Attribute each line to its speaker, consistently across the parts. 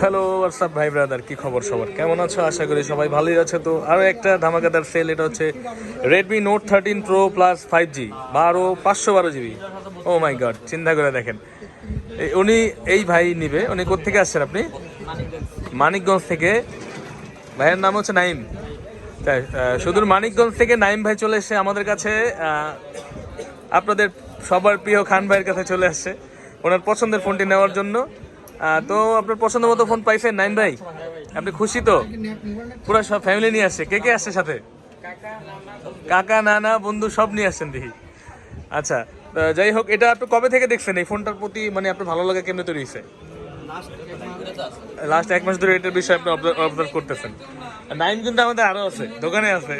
Speaker 1: Hello WhatsApp ভাই brother কি খবর সবার? কেমন আছো? আশা করি সবাই ভালোই আছে তো। আরও একটা ধামাকাদার সেল এটা হচ্ছে Redmi Note thirteen Pro Plus five G বারো, পাঁচশো বারো জিবি ও মাই গড চিন্তা করে দেখেন। উনি, এই ভাই নিবে, উনি কোথেকে আসছেন আপনি? মানিকগঞ্জ থেকে। ভাইয়ের নাম হচ্ছে নাইম। তাই সুদূর মানিকগঞ্জ থেকে নাইম ভাই চলে এসে আমাদের কাছে। আপনাদের সবার প্রিয় খান ভাইয়ের কাছে চলে আসছে। ওনার পছন্দের ফোনটি নেওয়ার জন্য। তো আপনার পছন্দ মতো ফোন পাইছেন নাইন ভাই? আপনি খুশি তো? পুরো সব ফ্যামিলি নিয়ে আসছে। কে কে আসছে সাথে? কাকা, নানা, বন্ধু সব নিয়ে আসছেন দেখি। আচ্ছা যাই হোক, এটা আপনি কবে থেকে দেখছেন? এই ফোনটার প্রতি মানে আপনার ভালো লাগা কেমনে তৈরি হয়েছে? লাস্ট এক মাস ধরে এটার বিষয়ে আপনি অবজার্ভ করতেছেন। নাইন কিন্তু আমাদের আরও আছে, দোকানে আছে।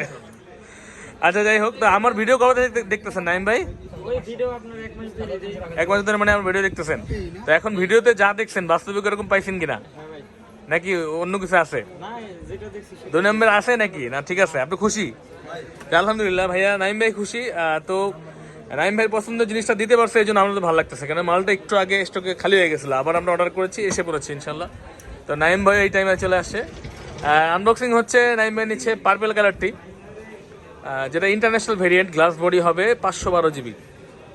Speaker 1: আচ্ছা যাই হোক তো আমার ভিডিও কবে দেখতেছেন নাইম ভাই?
Speaker 2: এক মাস ধরে
Speaker 1: মানে আমার ভিডিও দেখতেছেন। তো এখন ভিডিওতে যা দেখছেন বাস্তবিক এরকম পাইছেন কিনা?
Speaker 2: হ্যাঁ
Speaker 1: নাকি অন্য কিছু আছে? দুই নম্বর আছে নাকি? না ঠিক আছে আপনি খুশি? আলহামদুলিল্লাহ ভাইয়া নাইম ভাই খুশি। তো নাইম ভাই পছন্দের জিনিসটা দিতে পারছে এই জন্য আমাদের ভালো লাগতেছে। কারণ মালটা একটু আগে স্টকে খালি হয়ে গেছিল আবার আমরা অর্ডার করেছি এসে পড়েছি ইনশাল্লাহ তো নাইম ভাই এই টাইমে চলে আসছে। আনবক্সিং হচ্ছে নাইম ভাই নিচ্ছে পার্পেল কালারটি যেটা ইন্টারন্যাশনাল ভেরিয়েন্ট গ্লাস বডি হবে পাঁচশো বারো জিবি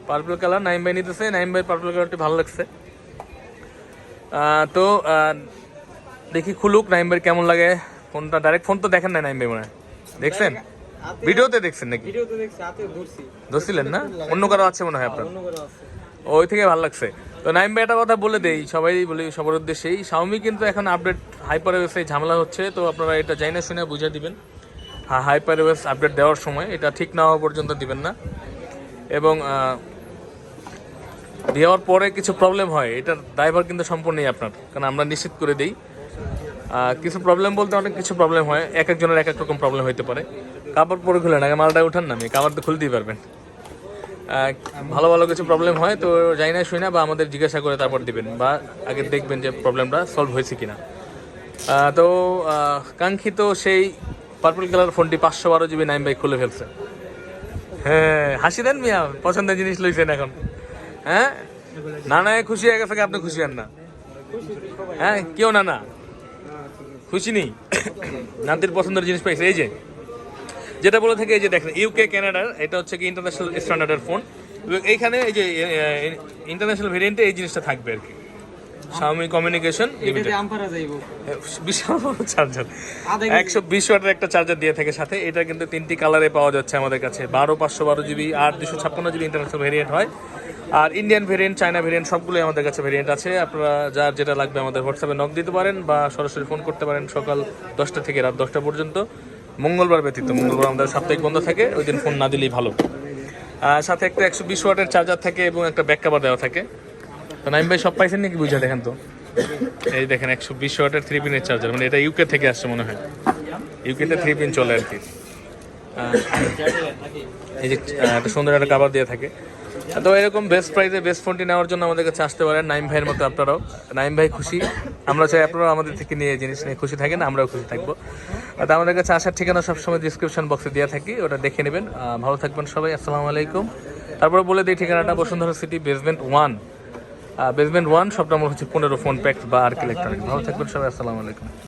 Speaker 1: পার্পল কালার নাইম বাই নিতেছে নাইম বাই পার্পল কালারটি ভালো লাগছে। তো দেখি খুলুক নাইম ভাই কেমন লাগে। ফোনটা ডাইরেক্ট ফোন তো দেখেন না নাইম ভাই মনে হয়। দেখছেন? ভিডিওতে দেখছেন নাকি? ধরছিলেন না? অন্য কারও আছে মনে হয় আপনার?
Speaker 2: অন্য
Speaker 1: ওই থেকে ভালো লাগছে। তো নাইম ভাই একটা কথা বলে দেই সবাই বলি সবার উদ্দেশ্যেই। শাওমি কিন্তু এখন আপডেট হাইপার ওয়েসে ঝামেলা হচ্ছে তো আপনারা এটা যাই না শুনে বুঝে দিবেন। হ্যাঁ হাইপার ওয়েস আপডেট দেওয়ার সময় এটা ঠিক না হওয়া পর্যন্ত দিবেন না। এবং দেওয়ার পরে কিছু প্রবলেম হয় এটার ড্রাইভার কিন্তু সম্পূর্ণই আপনার কারণ আমরা নিশ্চিত করে দিই। কিছু প্রবলেম বলতে অনেক কিছু প্রবলেম হয় এক একজনের এক এক রকম প্রবলেম হইতে পারে। কাপড় পরে খুলে না মালটা উঠান না আমি কাপড় তো খুলতেই পারবেন। ভালো ভালো কিছু প্রবলেম হয় তো যাই না শুই না বা আমাদের জিজ্ঞাসা করে তারপর দিবেন বা আগে দেখবেন যে প্রবলেমটা সলভ হয়েছে কিনা। আহ, তো কাঙ্ক্ষিত সেই পার্পল কালার ফোনটি পাঁচশো বারো জিবি নাইন বাই খুলে ফেলছে। হ্যাঁ হাসি দেন মিয়া, পছন্দের জিনিস লইছেন এখন। হ্যাঁ? না না খুশি হয়ে গেছে আপনি খুশি হন না? হ্যাঁ কেউ না না খুশি নেই? নাতির পছন্দের জিনিস পাইছে, এই যে। যেটা বলে থাকে, এই যে দেখেন ইউকে কানাডার এটা হচ্ছে কি ইন্টারন্যাশনাল স্ট্যান্ডার্ডের ফোন এইখানে এই যে ইন্টারন্যাশনাল ভেরিয়েন্টে এই জিনিসটা থাকবে আর কি। Xiaomi কমিউনিকেশন বিশাল বড় চার্জার একশো বিশ ওয়াটের একটা চার্জার দিয়ে থাকে সাথে। এটা কিন্তু তিনটি কালারে পাওয়া যাচ্ছে আমাদের কাছে। বারো পাঁচশো বারো জিবি আর দুশো ছাপ্পান্ন জিবি ইন্টারন্যাশনাল ভেরিয়েন্ট হয়। আর ইন্ডিয়ান ভেরিয়েন্ট চায়না ভেরিয়েন্ট সবগুলোই আমাদের কাছে ভেরিয়েন্ট আছে। আপনারা যার যেটা লাগবে আমাদের হোয়াটসঅ্যাপে নক দিতে পারেন বা সরাসরি ফোন করতে পারেন সকাল দশটা থেকে রাত দশটা পর্যন্ত। মঙ্গলবার ব্যতীত। মঙ্গলবার আমাদের সাপ্তাহিক বন্ধ থাকে। ওই দিন ফোন না দিলেই ভালো। আর সাথে একটা একশো বিশ ওয়াটের চার্জার থাকে এবং একটা ব্যাক কাভার দেওয়া থাকে। নাইম ভাই সব পাইছেন নাকি বুঝে দেখেন তো? এই দেখেন একশো বিশ ওয়াটের থ্রি পিনের চার্জার মানে এটা ইউকে থেকে আসছে মনে হয়। ইউকেতে থ্রি পিন চলে আর কি। এই যে একটা সুন্দর একটা কাবার দিয়ে থাকে। তো এরকম বেস্ট প্রাইসে বেস্ট ফোনটি নেওয়ার জন্য আমাদের কাছে আসতে পারেন নাইম ভাইয়ের মতো আপনারাও। নাইম ভাই খুশি। আমরা চাই আপনারাও আমাদের থেকে নিয়ে এই জিনিস নিয়ে খুশি থাকেন আমরাও খুশি থাকব। তো আমাদের কাছে আসার ঠিকানা সবসময় ডিসক্রিপশন বক্সে দেওয়া থাকি ওটা দেখে নেবেন। ভালো থাকবেন সবাই আসসালামু আলাইকুম। তারপরে বলে দিই ঠিকানাটা Bashundhara city basement one basement one সব নম্বর হচ্ছে পনেরো ফোন প্যাক্স বা আর ইলেকট্রনিক ভালো থাকবেন সবাই, আসসালামু আলাইকুম।